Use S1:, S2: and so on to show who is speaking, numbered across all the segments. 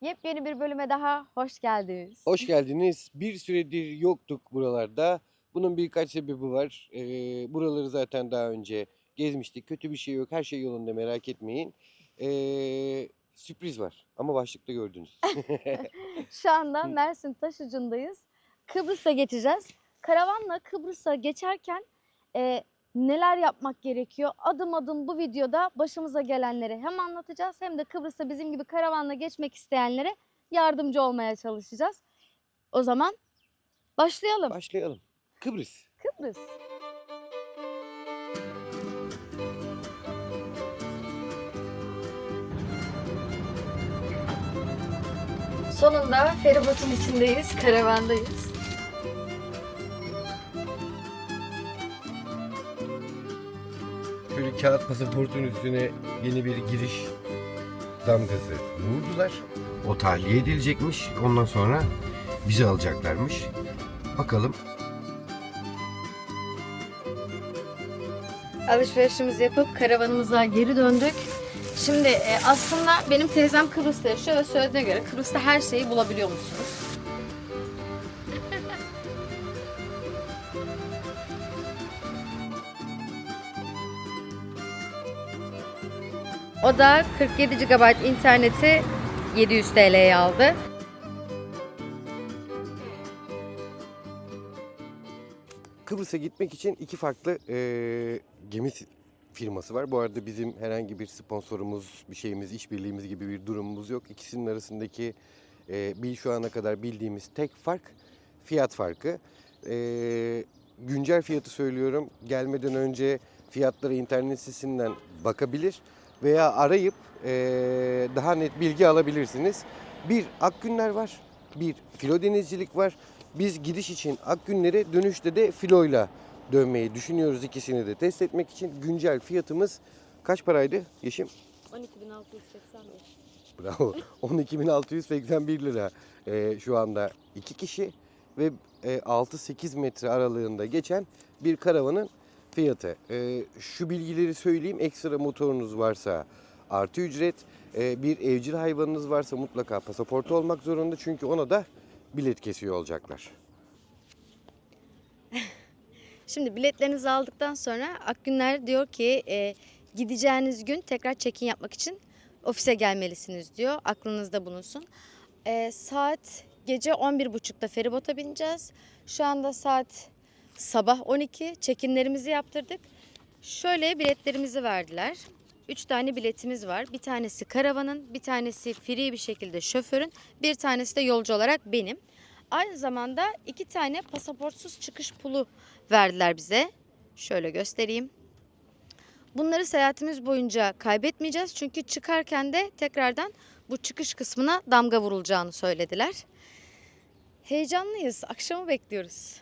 S1: Yepyeni bir bölüme daha hoş geldiniz.
S2: Hoş geldiniz. Bir süredir yoktuk buralarda. Bunun birkaç sebebi var. Ee, buraları zaten daha önce gezmiştik. Kötü bir şey yok. Her şey yolunda merak etmeyin. Ee, sürpriz var. Ama başlıkta gördünüz.
S1: Şu anda Mersin Taşucu'ndayız. Kıbrıs'a geçeceğiz. Karavanla Kıbrıs'a geçerken e, neler yapmak gerekiyor? Adım adım bu videoda başımıza gelenleri hem anlatacağız hem de Kıbrıs'a bizim gibi karavanla geçmek isteyenlere yardımcı olmaya çalışacağız. O zaman başlayalım.
S2: Başlayalım. Kıbrıs.
S1: Kıbrıs. Sonunda feribotun içindeyiz, karavandayız.
S2: Şöyle kağıt pasaportun üstüne yeni bir giriş damgası vurdular. O tahliye edilecekmiş. Ondan sonra bizi alacaklarmış. Bakalım
S1: Alışverişimizi yapıp karavanımıza geri döndük. Şimdi e, aslında benim teyzem Kıbrıs'ta yaşıyor ve söylediğine göre Kıbrıs'ta her şeyi bulabiliyor musunuz? Da 47 GB interneti 700 TL'ye aldı.
S2: Kıbrıs'a gitmek için iki farklı eee, gemi firması var. Bu arada bizim herhangi bir sponsorumuz, bir şeyimiz, işbirliğimiz gibi bir durumumuz yok. İkisinin arasındaki eee bil şu ana kadar bildiğimiz tek fark fiyat farkı. Eee, güncel fiyatı söylüyorum. Gelmeden önce fiyatlara internet sitesinden bakabilir veya arayıp eee, daha net bilgi alabilirsiniz. Bir Akgünler var, bir Filo Denizcilik var. Biz gidiş için Akgünler'e dönüşte de filoyla dönmeyi düşünüyoruz ikisini de test etmek için. Güncel fiyatımız kaç paraydı Yeşim?
S1: 12.685.
S2: Bravo. 12.681 lira Ee, şu anda iki kişi ve e, 6-8 metre aralığında geçen bir karavanın fiyatı. Ee, şu bilgileri söyleyeyim. Ekstra motorunuz varsa artı ücret. Ee, bir evcil hayvanınız varsa mutlaka pasaportu olmak zorunda. Çünkü ona da bilet kesiyor olacaklar.
S1: Şimdi biletlerinizi aldıktan sonra Akgünler diyor ki e, gideceğiniz gün tekrar check-in yapmak için ofise gelmelisiniz diyor. Aklınızda bulunsun. E, saat gece 11.30'da feribota bineceğiz. Şu anda saat sabah 12. Check-inlerimizi yaptırdık. Şöyle biletlerimizi verdiler. Üç tane biletimiz var. Bir tanesi karavanın, bir tanesi free bir şekilde şoförün, bir tanesi de yolcu olarak benim. Aynı zamanda iki tane pasaportsuz çıkış pulu verdiler bize. Şöyle göstereyim. Bunları seyahatimiz boyunca kaybetmeyeceğiz. Çünkü çıkarken de tekrardan bu çıkış kısmına damga vurulacağını söylediler. Heyecanlıyız. Akşamı bekliyoruz.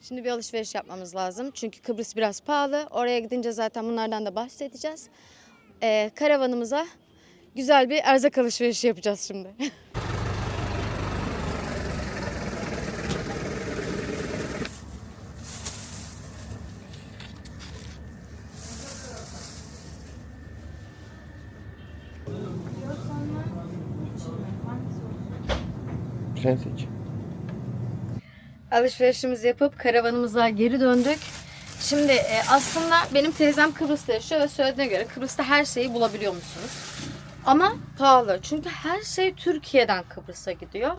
S1: Şimdi bir alışveriş yapmamız lazım. Çünkü Kıbrıs biraz pahalı. Oraya gidince zaten bunlardan da bahsedeceğiz. Ee, karavanımıza güzel bir erzak alışverişi yapacağız şimdi.
S2: Sen seç.
S1: Alışverişimizi yapıp karavanımıza geri döndük. Şimdi e, aslında benim teyzem Kıbrıs'ta yaşıyor ve söylediğine göre Kıbrıs'ta her şeyi bulabiliyor musunuz? Ama pahalı. Çünkü her şey Türkiye'den Kıbrıs'a gidiyor.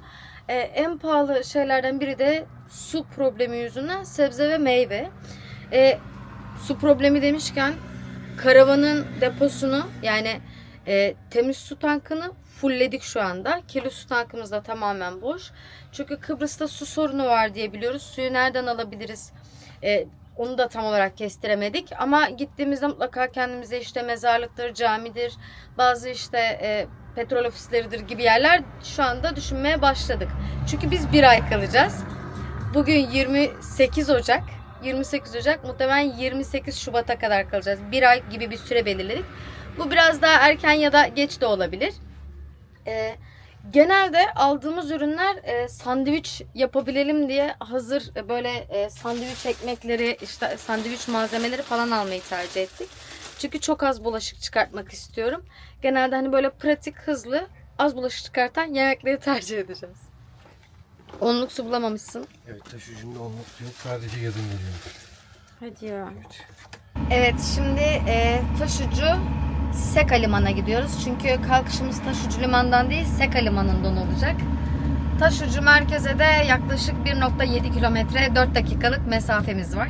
S1: E, en pahalı şeylerden biri de su problemi yüzünden sebze ve meyve. E, su problemi demişken karavanın deposunu yani e, temiz su tankını fullledik şu anda. Kirli su tankımız da tamamen boş. Çünkü Kıbrıs'ta su sorunu var diye biliyoruz. Suyu nereden alabiliriz? E, onu da tam olarak kestiremedik. Ama gittiğimizde mutlaka kendimize işte mezarlıktır, camidir, bazı işte e, petrol ofisleridir gibi yerler şu anda düşünmeye başladık. Çünkü biz bir ay kalacağız. Bugün 28 Ocak. 28 Ocak muhtemelen 28 Şubat'a kadar kalacağız. Bir ay gibi bir süre belirledik. Bu biraz daha erken ya da geç de olabilir. Ee, genelde aldığımız ürünler e, sandviç yapabilelim diye hazır e, böyle e, sandviç ekmekleri, işte sandviç malzemeleri falan almayı tercih ettik. Çünkü çok az bulaşık çıkartmak istiyorum. Genelde hani böyle pratik, hızlı az bulaşık çıkartan yemekleri tercih edeceğiz. Onluk su bulamamışsın.
S2: Evet taş ucunda olmak yok. Sadece yazın geliyor.
S1: Hadi ya.
S2: Evet.
S1: Evet şimdi e, Taşucu Seka Liman'a gidiyoruz. Çünkü kalkışımız Taşucu Liman'dan değil Seka Limanı'ndan olacak. Taşucu merkeze de yaklaşık 1.7 kilometre 4 dakikalık mesafemiz var.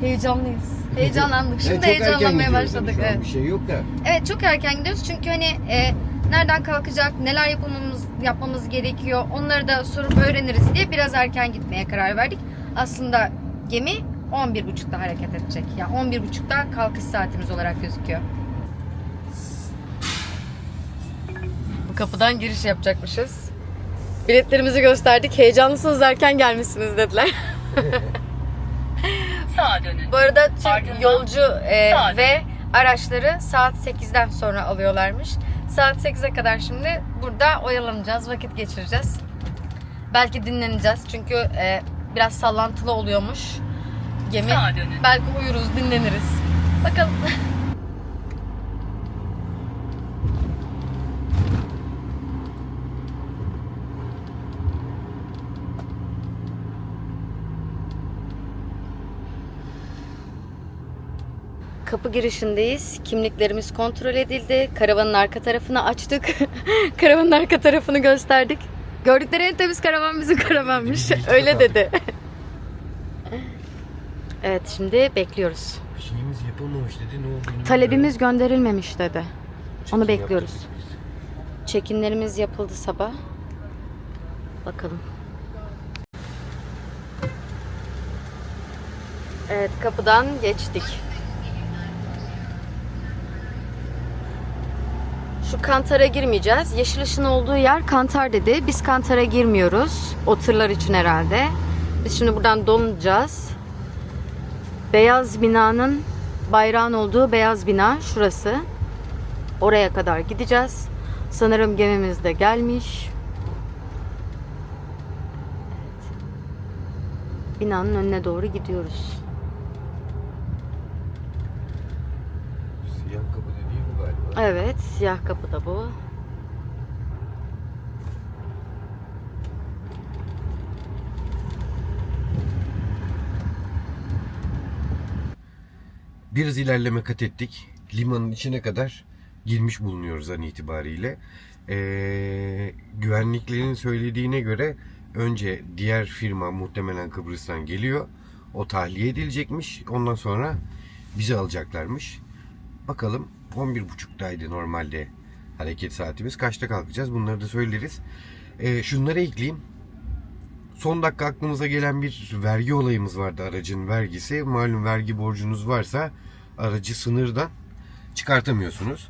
S1: Heyecanlıyız. Heyecanlandık. Şimdi
S2: Yani
S1: heyecanlanmaya başladık. Evet.
S2: Bir şey yok da.
S1: evet çok erken gidiyoruz çünkü hani e, nereden kalkacak, neler yapmamız yapmamız gerekiyor onları da sorup öğreniriz diye biraz erken gitmeye karar verdik. Aslında gemi 11.30'da hareket edecek. Yani 11.30'da kalkış saatimiz olarak gözüküyor. Kapıdan giriş yapacakmışız. Biletlerimizi gösterdik. Heyecanlısınız erken gelmişsiniz dediler.
S3: Sağa dönün.
S1: Bu arada tüm
S3: Ardından
S1: yolcu e,
S3: sağa
S1: ve araçları saat 8'den sonra alıyorlarmış. Saat 8'e kadar şimdi burada oyalanacağız, vakit geçireceğiz. Belki dinleneceğiz çünkü e, biraz sallantılı oluyormuş gemi.
S3: Sağa dönün.
S1: Belki uyuruz, dinleniriz. Bakalım. Kapı girişindeyiz. Kimliklerimiz kontrol edildi. Karavanın arka tarafını açtık. Karavanın arka tarafını gösterdik. Gördükleri en temiz karavan bizim karavanmış. Öyle dedi. evet şimdi bekliyoruz.
S2: Bir şeyimiz yapılmamış dedi. Ne olduğunu
S1: Talebimiz gönderilmemiş dedi. Onu
S2: Çekim
S1: bekliyoruz.
S2: yaptık biz.
S1: Çekinlerimiz yapıldı sabah. Bakalım. Evet kapıdan geçtik. Şu kantara girmeyeceğiz. Yeşil ışın olduğu yer kantar dedi. Biz kantara girmiyoruz. O tırlar için herhalde. Biz şimdi buradan dolunacağız. Beyaz binanın bayrağın olduğu beyaz bina şurası. Oraya kadar gideceğiz. Sanırım gemimiz de gelmiş. Evet. Binanın önüne doğru gidiyoruz.
S2: Siyah kapı.
S1: Evet, siyah kapı da bu.
S2: Biraz ilerleme kat ettik. Limanın içine kadar girmiş bulunuyoruz an itibariyle. Ee, güvenliklerin söylediğine göre önce diğer firma muhtemelen Kıbrıs'tan geliyor. O tahliye edilecekmiş. Ondan sonra bizi alacaklarmış. Bakalım 11.30'daydı normalde hareket saatimiz. Kaçta kalkacağız bunları da söyleriz. Ee, şunları ekleyeyim. Son dakika aklımıza gelen bir vergi olayımız vardı aracın vergisi. Malum vergi borcunuz varsa aracı sınırdan çıkartamıyorsunuz.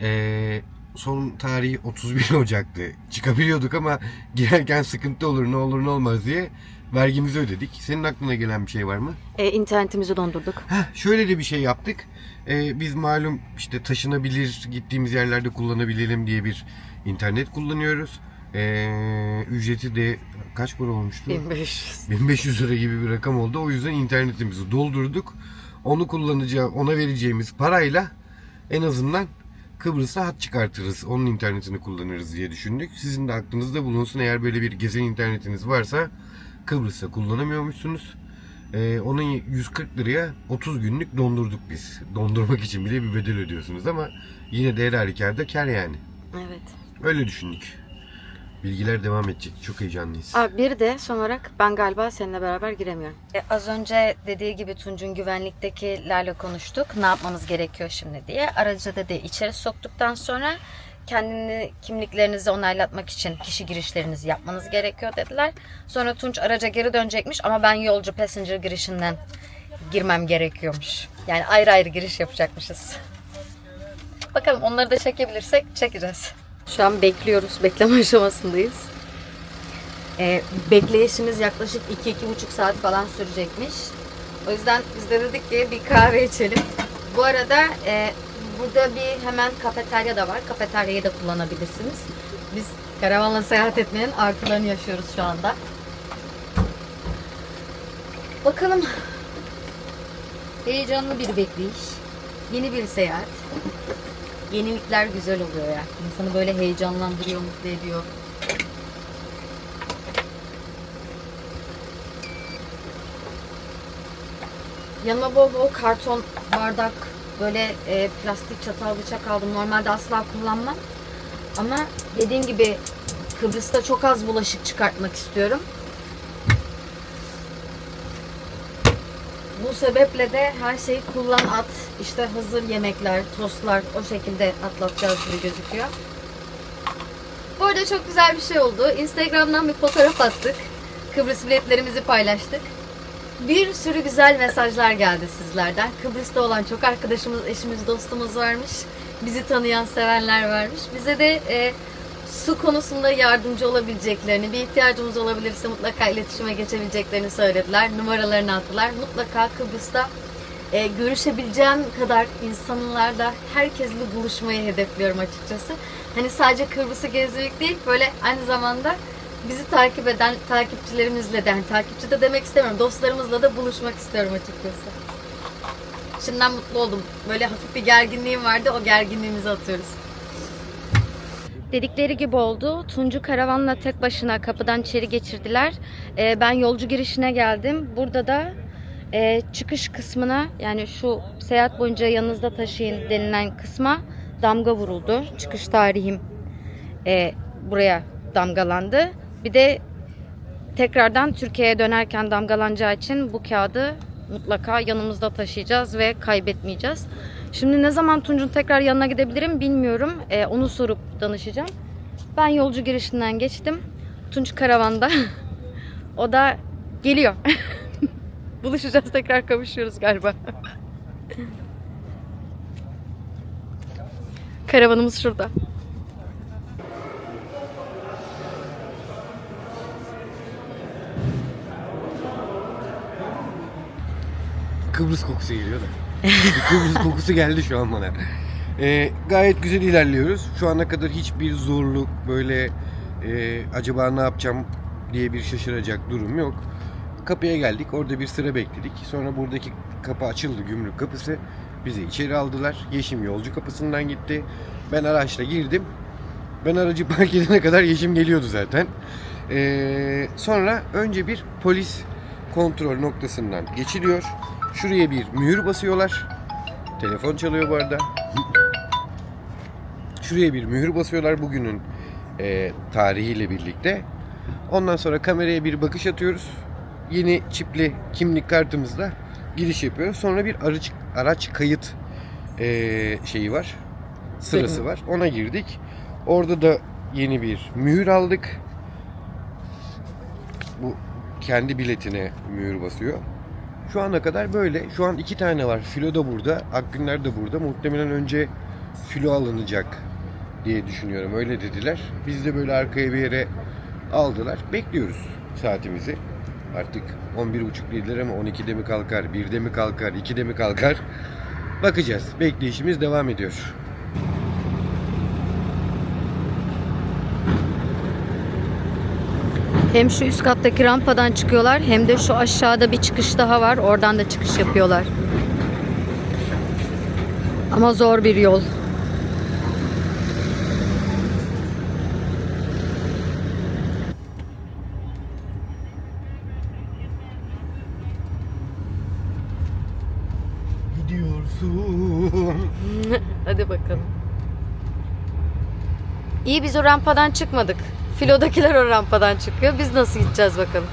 S2: Ee, son tarih 31 Ocak'tı. Çıkabiliyorduk ama girerken sıkıntı olur ne olur ne olmaz diye vergimizi ödedik. Senin aklına gelen bir şey var mı?
S1: E, internetimizi dondurduk.
S2: Heh, şöyle de bir şey yaptık. Ee, biz malum işte taşınabilir, gittiğimiz yerlerde kullanabilelim diye bir internet kullanıyoruz. Ee, ücreti de kaç para olmuştu?
S1: 1500.
S2: 1500 lira gibi bir rakam oldu. O yüzden internetimizi doldurduk. Onu kullanacağı, ona vereceğimiz parayla en azından Kıbrıs'a hat çıkartırız. Onun internetini kullanırız diye düşündük. Sizin de aklınızda bulunsun. Eğer böyle bir gezen internetiniz varsa Kıbrıs'ta kullanamıyormuşsunuz. Ee, onun 140 liraya 30 günlük dondurduk biz. Dondurmak için bile bir bedel ödüyorsunuz ama yine de her halükarda kar yani.
S1: Evet.
S2: Öyle düşündük. Bilgiler devam edecek. Çok heyecanlıyız.
S1: Aa, bir de son olarak ben galiba seninle beraber giremiyorum. E, az önce dediği gibi Tunç'un güvenliktekilerle konuştuk. Ne yapmamız gerekiyor şimdi diye. Aracı dedi içeri soktuktan sonra kendini kimliklerinizi onaylatmak için kişi girişlerinizi yapmanız gerekiyor dediler. Sonra Tunç araca geri dönecekmiş ama ben yolcu passenger girişinden girmem gerekiyormuş. Yani ayrı ayrı giriş yapacakmışız. Bakalım onları da çekebilirsek çekeceğiz. Şu an bekliyoruz. Bekleme aşamasındayız. Ee, bekleyişimiz yaklaşık 2-2,5 saat falan sürecekmiş. O yüzden biz de dedik ki bir kahve içelim. Bu arada e, burada bir hemen kafeterya da var. Kafeteryayı da kullanabilirsiniz. Biz karavanla seyahat etmenin artılarını yaşıyoruz şu anda. Bakalım. Heyecanlı bir bekleyiş. Yeni bir seyahat. yenilikler güzel oluyor ya. İnsanı böyle heyecanlandırıyor, mutlu ediyor. Yanıma bol bol karton bardak, böyle e, plastik çatal bıçak aldım. Normalde asla kullanmam. Ama dediğim gibi Kıbrıs'ta çok az bulaşık çıkartmak istiyorum. Bu sebeple de her şeyi kullan at. İşte hazır yemekler, tostlar o şekilde atlatacağız gibi gözüküyor. Bu arada çok güzel bir şey oldu. Instagram'dan bir fotoğraf attık. Kıbrıs biletlerimizi paylaştık. Bir sürü güzel mesajlar geldi sizlerden. Kıbrıs'ta olan çok arkadaşımız, eşimiz, dostumuz varmış. Bizi tanıyan, sevenler varmış. Bize de e, su konusunda yardımcı olabileceklerini, bir ihtiyacımız olabilirse mutlaka iletişime geçebileceklerini söylediler. Numaralarını attılar. Mutlaka Kıbrıs'ta e, görüşebileceğim kadar insanlarla herkesle buluşmayı hedefliyorum açıkçası. Hani sadece Kıbrıs'ı gezmek değil, böyle aynı zamanda bizi takip eden takipçilerimizle de, hani takipçi de demek istemiyorum, dostlarımızla da buluşmak istiyorum açıkçası. Şimdiden mutlu oldum. Böyle hafif bir gerginliğim vardı, o gerginliğimizi atıyoruz. Dedikleri gibi oldu. Tuncu karavanla tek başına kapıdan içeri geçirdiler. Ee, ben yolcu girişine geldim. Burada da e, çıkış kısmına yani şu seyahat boyunca yanınızda taşıyın denilen kısma damga vuruldu. Çıkış tarihim e, buraya damgalandı. Bir de tekrardan Türkiye'ye dönerken damgalanacağı için bu kağıdı mutlaka yanımızda taşıyacağız ve kaybetmeyeceğiz. Şimdi ne zaman Tunç'un tekrar yanına gidebilirim bilmiyorum. Ee, onu sorup danışacağım. Ben yolcu girişinden geçtim. Tunç karavanda. o da geliyor. Buluşacağız tekrar kavuşuyoruz galiba. Karavanımız şurada.
S2: Kıbrıs kokusu geliyor da. Kıbrıs kokusu geldi şu an bana. Ee, gayet güzel ilerliyoruz. Şu ana kadar hiçbir zorluk böyle e, acaba ne yapacağım diye bir şaşıracak durum yok. Kapıya geldik. Orada bir sıra bekledik. Sonra buradaki kapı açıldı. Gümrük kapısı. Bizi içeri aldılar. Yeşim yolcu kapısından gitti. Ben araçla girdim. Ben aracı park edene kadar Yeşim geliyordu zaten. Ee, sonra önce bir polis kontrol noktasından geçiliyor. Şuraya bir mühür basıyorlar. Telefon çalıyor bu arada. Şuraya bir mühür basıyorlar bugünün e, tarihiyle birlikte. Ondan sonra kameraya bir bakış atıyoruz. Yeni çipli kimlik kartımızla giriş yapıyoruz. Sonra bir araç, araç kayıt e, şeyi var. Sırası var. Ona girdik. Orada da yeni bir mühür aldık. Bu kendi biletine mühür basıyor. Şu ana kadar böyle. Şu an iki tane var. Filo da burada. Akgünler de burada. Muhtemelen önce filo alınacak diye düşünüyorum. Öyle dediler. Biz de böyle arkaya bir yere aldılar. Bekliyoruz saatimizi. Artık 11.30 dediler ama 12'de mi kalkar, 1'de mi kalkar, 2'de mi kalkar? Bakacağız. Bekleyişimiz devam ediyor.
S1: Hem şu üst kattaki rampadan çıkıyorlar hem de şu aşağıda bir çıkış daha var. Oradan da çıkış yapıyorlar. Ama zor bir yol.
S2: Gidiyorsun.
S1: Hadi bakalım. İyi biz o rampadan çıkmadık. Filodakiler o rampadan çıkıyor. Biz nasıl gideceğiz bakalım.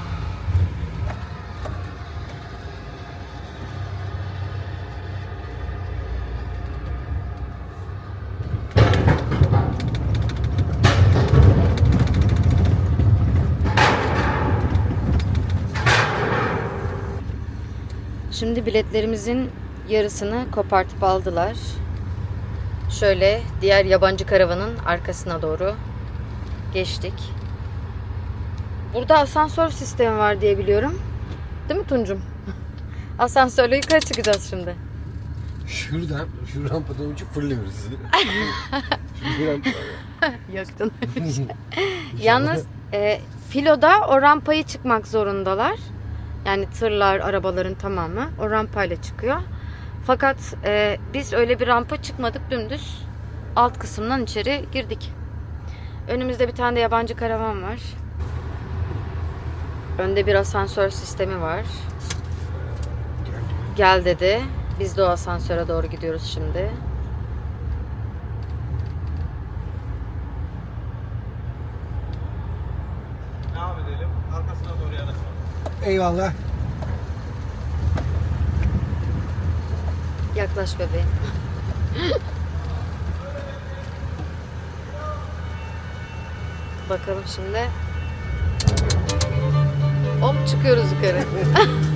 S1: Şimdi biletlerimizin yarısını kopartıp aldılar. Şöyle diğer yabancı karavanın arkasına doğru geçtik. Burada asansör sistemi var diye biliyorum. Değil mi Tuncum? Asansörle yukarı çıkacağız şimdi.
S2: Şuradan, şu rampadan uçup fırlıyoruz. şu rampa.
S1: Yaktın. Yalnız e, filoda o rampayı çıkmak zorundalar. Yani tırlar, arabaların tamamı o rampayla çıkıyor. Fakat e, biz öyle bir rampa çıkmadık dümdüz alt kısımdan içeri girdik. Önümüzde bir tane de yabancı karavan var. Önde bir asansör sistemi var. Gel dedi. Biz de o asansöre doğru gidiyoruz şimdi.
S3: Devam edelim. Arkasına doğru yanaşalım.
S4: Eyvallah.
S1: Yaklaş bebeğim. Bakalım şimdi. Hop çıkıyoruz yukarı.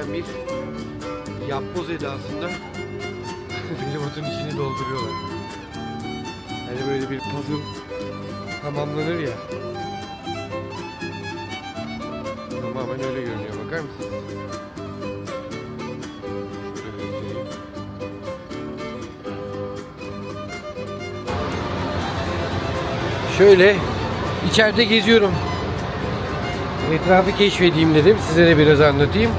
S2: Gerçekten bir yapboz edasında feribotun içini dolduruyorlar. Hani böyle bir puzzle tamamlanır ya. Tamamen öyle görünüyor. Bakar mısınız? Şöyle. Şöyle içeride geziyorum. Etrafı keşfedeyim dedim. Size de biraz anlatayım.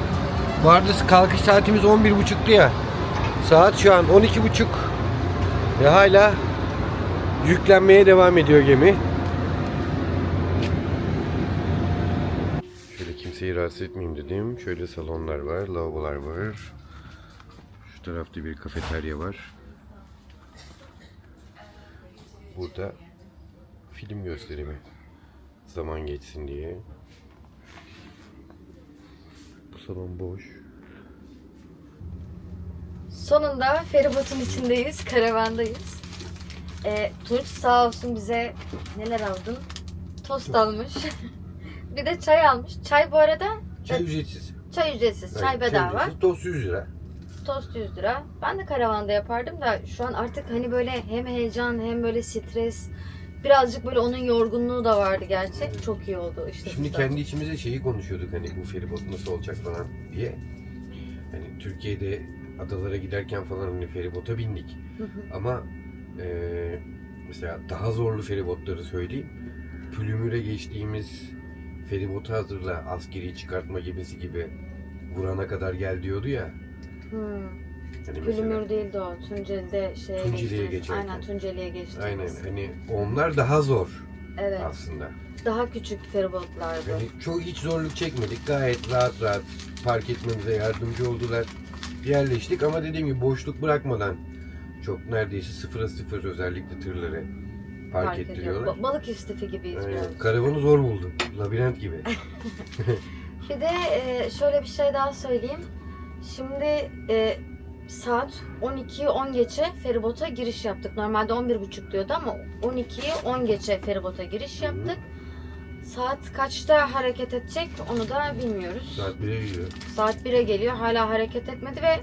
S2: Vardı kalkış saatimiz 11.30'tu ya. Saat şu an 12.30 ve hala yüklenmeye devam ediyor gemi. Şöyle kimseyi rahatsız etmeyeyim dedim. Şöyle salonlar var, lavabolar var. Şu tarafta bir kafeterya var. Burada film gösterimi. Zaman geçsin diye. Salon boş.
S1: Sonunda feribotun içindeyiz, karavandayız. Ee, Tunç sağ olsun bize neler aldın? Tost almış. bir de çay almış. Çay bu arada
S4: Çay ücretsiz.
S1: çay ücretsiz, çay
S4: Evet,
S1: bedava.
S4: ücretsiz. Tost 100 lira.
S1: Tost 100 lira. Ben de karavanda yapardım da şu an artık hani böyle hem heyecan hem böyle stres birazcık böyle onun yorgunluğu da vardı gerçi. Çok iyi oldu işte.
S2: Şimdi
S1: bizden.
S2: kendi içimize şeyi konuşuyorduk hani bu feribot nasıl olacak falan diye. Hani Türkiye'de adalara giderken falan hani feribota bindik.
S1: Hı hı.
S2: Ama eee, mesela daha zorlu feribotları söyleyeyim. Pülümüre geçtiğimiz feribotu hazırla askeri çıkartma gemisi gibi vurana kadar gel diyordu ya.
S1: Hmm.
S2: Hani
S1: Gülümür değildi o. Tunceli'de şeye
S2: Tunceli'ye
S1: geçtiğimiz-
S2: geçerken.
S1: Aynen Tunceli'ye geçtiğimiz.
S2: Aynen hani onlar daha zor
S1: Evet.
S2: aslında.
S1: Daha küçük feribotlardı.
S2: Yani çok hiç zorluk çekmedik. Gayet rahat rahat park etmemize yardımcı oldular. Yerleştik ama dediğim gibi boşluk bırakmadan çok neredeyse sıfıra sıfır özellikle tırları park,
S1: ediyor.
S2: ettiriyorlar.
S1: Ba- balık istifi gibiyiz
S2: Aynen.
S1: biraz.
S2: Karavanı zor buldum. Labirent gibi.
S1: Bir de e, şöyle bir şey daha söyleyeyim. Şimdi e, saat 12'yi 10 geçe feribota giriş yaptık. Normalde 11.30 diyordu ama 12'yi 10 geçe feribota giriş yaptık. Saat kaçta hareket edecek onu da bilmiyoruz.
S2: Saat 1'e gidiyor.
S1: Saat 1'e geliyor hala hareket etmedi ve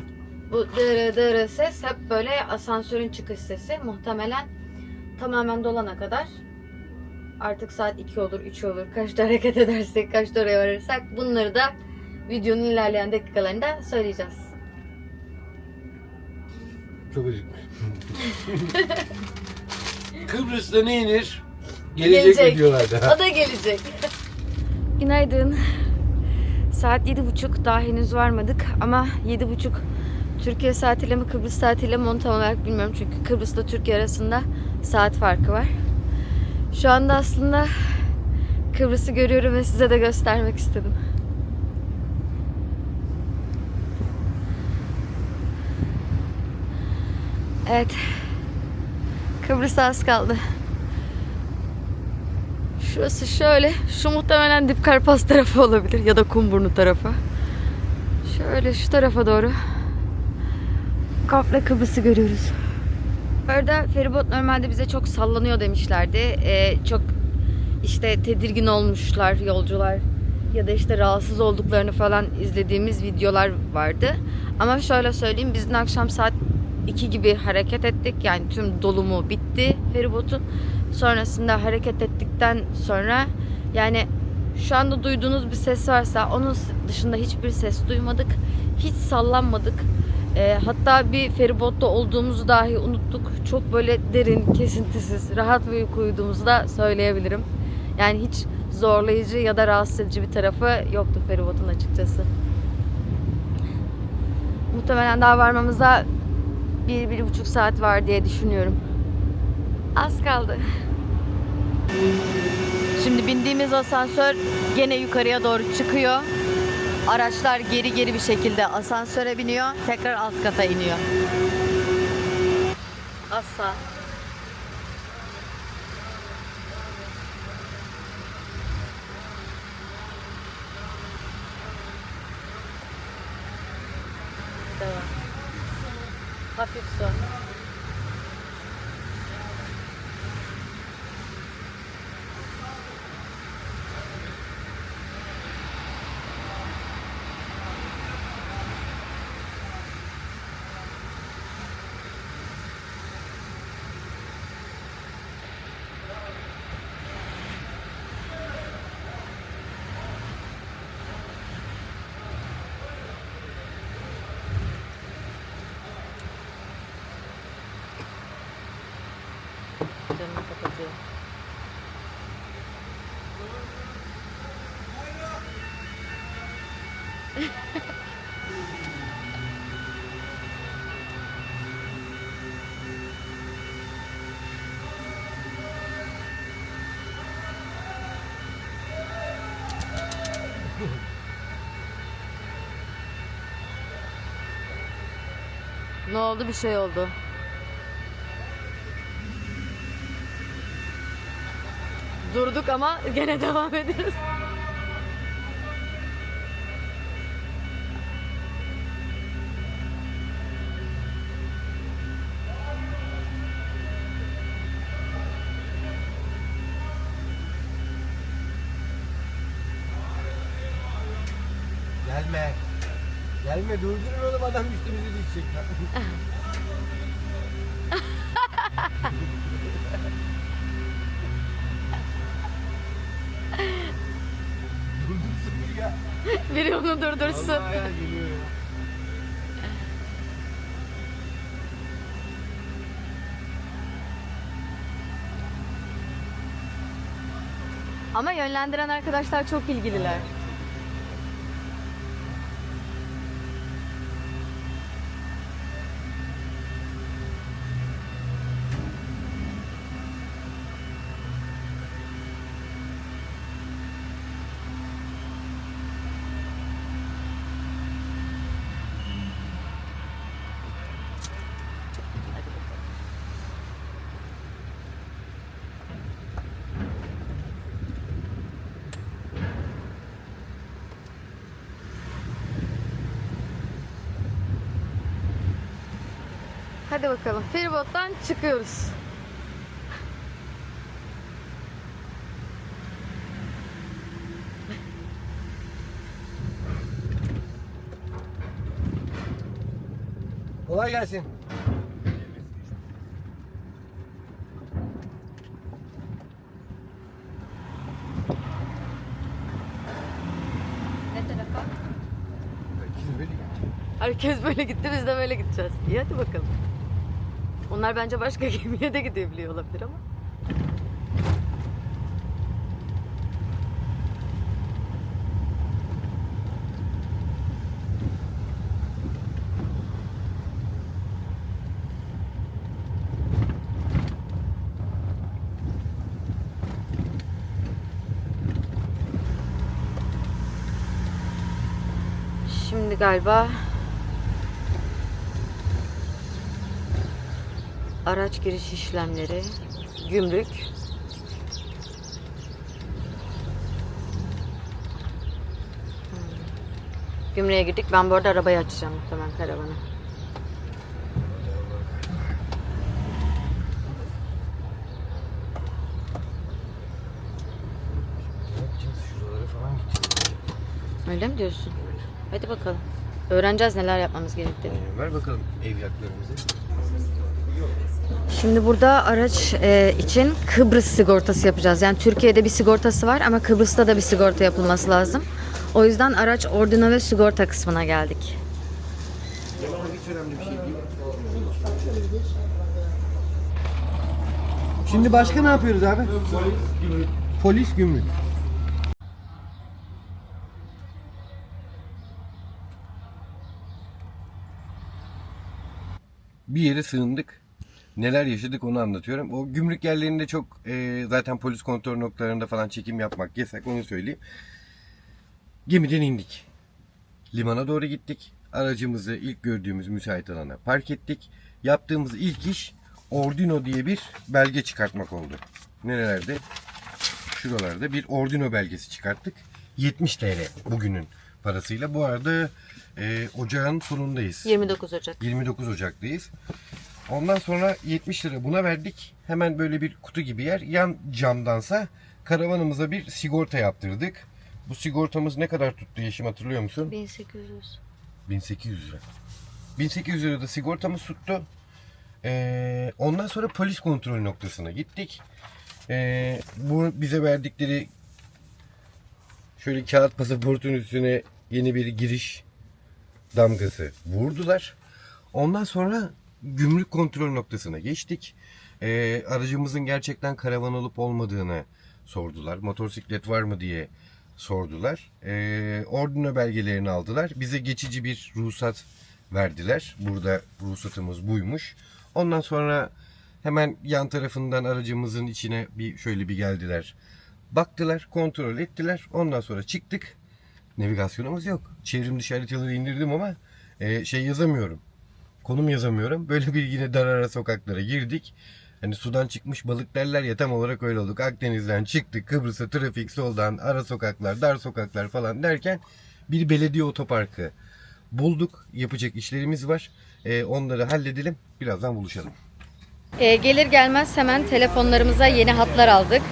S1: bu dırı dırı ses hep böyle asansörün çıkış sesi. Muhtemelen tamamen dolana kadar artık saat 2 olur 3 olur kaçta hareket edersek kaçta oraya varırsak bunları da videonun ilerleyen dakikalarında söyleyeceğiz.
S4: Acıkmış. Kıbrıs'ta ne yenir? Gelecek, mi diyorlardı.
S1: O da gelecek. Günaydın. Saat yedi buçuk. Daha henüz varmadık ama yedi buçuk Türkiye saatiyle mi Kıbrıs saatiyle mi onu tam olarak bilmiyorum. Çünkü Kıbrıs'la Türkiye arasında saat farkı var. Şu anda aslında Kıbrıs'ı görüyorum ve size de göstermek istedim. Evet. Kıbrıs'a az kaldı. Şurası şöyle. Şu muhtemelen Dip Karpas tarafı olabilir ya da Kumburnu tarafı. Şöyle şu tarafa doğru. Komple Kıbrıs'ı görüyoruz. Bu arada feribot normalde bize çok sallanıyor demişlerdi. Ee, çok işte tedirgin olmuşlar yolcular ya da işte rahatsız olduklarını falan izlediğimiz videolar vardı. Ama şöyle söyleyeyim biz dün akşam saat 2 gibi hareket ettik. Yani tüm dolumu bitti feribotun. Sonrasında hareket ettikten sonra yani şu anda duyduğunuz bir ses varsa onun dışında hiçbir ses duymadık. Hiç sallanmadık. Ee, hatta bir feribotta olduğumuzu dahi unuttuk. Çok böyle derin, kesintisiz, rahat bir uyku uyuduğumuzu da söyleyebilirim. Yani hiç zorlayıcı ya da rahatsız edici bir tarafı yoktu feribotun açıkçası. Muhtemelen daha varmamıza bir, bir buçuk saat var diye düşünüyorum. Az kaldı. Şimdi bindiğimiz asansör gene yukarıya doğru çıkıyor. Araçlar geri geri bir şekilde asansöre biniyor. Tekrar alt kata iniyor. Asa. Ne oldu? Bir şey oldu. Durduk ama gene devam ediyoruz.
S4: Gelme. Gelme durdurun Durdursun ya.
S1: Biri onu durdursun.
S4: Vallahi ya geliyor ya.
S1: Ama yönlendiren arkadaşlar çok ilgililer. Hadi bakalım feribottan çıkıyoruz.
S4: Kolay gelsin. Herkes böyle gitti
S1: biz de böyle gideceğiz. İyi hadi bakalım. Onlar bence başka gemiye de gidebiliyor olabilir ama. Şimdi galiba araç giriş işlemleri, gümrük. Hmm. Gümrüğe girdik. Ben bu arada arabayı açacağım muhtemelen karavanı. Öyle mi diyorsun? Hadi bakalım. Öğreneceğiz neler yapmamız gerektiğini.
S2: Ee, ver bakalım evraklarımızı.
S1: Şimdi burada araç e, için Kıbrıs sigortası yapacağız. Yani Türkiye'de bir sigortası var ama Kıbrıs'ta da bir sigorta yapılması lazım. O yüzden araç ordino ve sigorta kısmına geldik.
S3: Şimdi başka ne yapıyoruz abi? Polis gümrük.
S2: bir yere sığındık. Neler yaşadık onu anlatıyorum. O gümrük yerlerinde çok e, zaten polis kontrol noktalarında falan çekim yapmak yasak onu söyleyeyim. Gemiden indik. Limana doğru gittik. Aracımızı ilk gördüğümüz müsait alana park ettik. Yaptığımız ilk iş Ordino diye bir belge çıkartmak oldu. Nerelerde? Şuralarda bir Ordino belgesi çıkarttık. 70 TL bugünün parasıyla. Bu arada e, ocağın sonundayız.
S1: 29 Ocak.
S2: 29 Ocak'tayız. Ondan sonra 70 lira buna verdik. Hemen böyle bir kutu gibi yer. Yan camdansa karavanımıza bir sigorta yaptırdık. Bu sigortamız ne kadar tuttu Yeşim hatırlıyor musun?
S1: 1800.
S2: 1800 lira. 1800 lira da sigortamız tuttu. Ee, ondan sonra polis kontrol noktasına gittik. Ee, bu bize verdikleri şöyle kağıt pasaportun üstüne yeni bir giriş damgası vurdular. Ondan sonra gümrük kontrol noktasına geçtik. Ee, aracımızın gerçekten karavan olup olmadığını sordular. Motosiklet var mı diye sordular. Ee, ordino belgelerini aldılar. Bize geçici bir ruhsat verdiler. Burada ruhsatımız buymuş. Ondan sonra hemen yan tarafından aracımızın içine bir şöyle bir geldiler. Baktılar, kontrol ettiler. Ondan sonra çıktık. Navigasyonumuz yok. Çevrim dışı haritaları indirdim ama e, şey yazamıyorum. Konum yazamıyorum. Böyle bir yine dar ara sokaklara girdik. Hani sudan çıkmış balık derler ya tam olarak öyle olduk. Akdeniz'den çıktık Kıbrıs'a trafik soldan ara sokaklar dar sokaklar falan derken bir belediye otoparkı bulduk. Yapacak işlerimiz var. E, onları halledelim. Birazdan buluşalım.
S1: Ee, gelir gelmez hemen telefonlarımıza yeni hatlar aldık.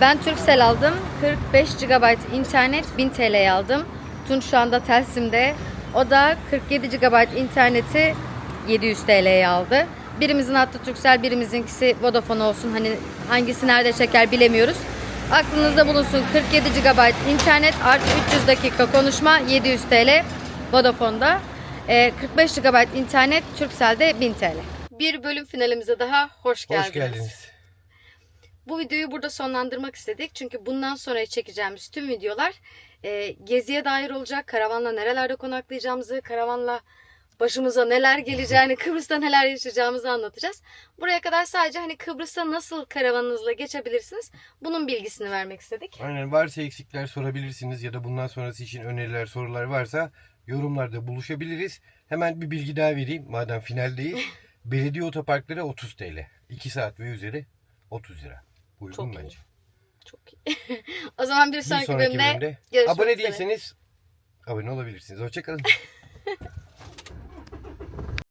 S1: Ben Turkcell aldım. 45 GB internet 1000 TL'ye aldım. Tunç şu anda Telsim'de. O da 47 GB interneti 700 TL'ye aldı. Birimizin hattı Turkcell, birimizinkisi Vodafone olsun. Hani hangisi nerede çeker bilemiyoruz. Aklınızda bulunsun 47 GB internet artı 300 dakika konuşma 700 TL Vodafone'da. Ee, 45 GB internet Turkcell'de 1000 TL. Bir bölüm finalimize daha hoş geldiniz.
S2: Hoş geldiniz.
S1: Bu videoyu burada sonlandırmak istedik. Çünkü bundan sonra çekeceğimiz tüm videolar e, geziye dair olacak. Karavanla nerelerde konaklayacağımızı, karavanla başımıza neler geleceğini, Kıbrıs'ta neler yaşayacağımızı anlatacağız. Buraya kadar sadece hani Kıbrıs'a nasıl karavanınızla geçebilirsiniz bunun bilgisini vermek istedik.
S2: Aynen varsa eksikler sorabilirsiniz ya da bundan sonrası için öneriler sorular varsa yorumlarda buluşabiliriz. Hemen bir bilgi daha vereyim madem finaldeyiz. Belediye otoparkları 30 TL. 2 saat ve üzeri 30 lira. Uygun
S1: Çok iyi.
S2: bence.
S1: Çok iyi. o zaman bir
S2: Bir
S1: sonraki,
S2: sonraki
S1: bölümde
S2: bölümde
S1: görüşmek
S2: abone
S1: üzere.
S2: değilseniz abone olabilirsiniz. Hoşçakalın.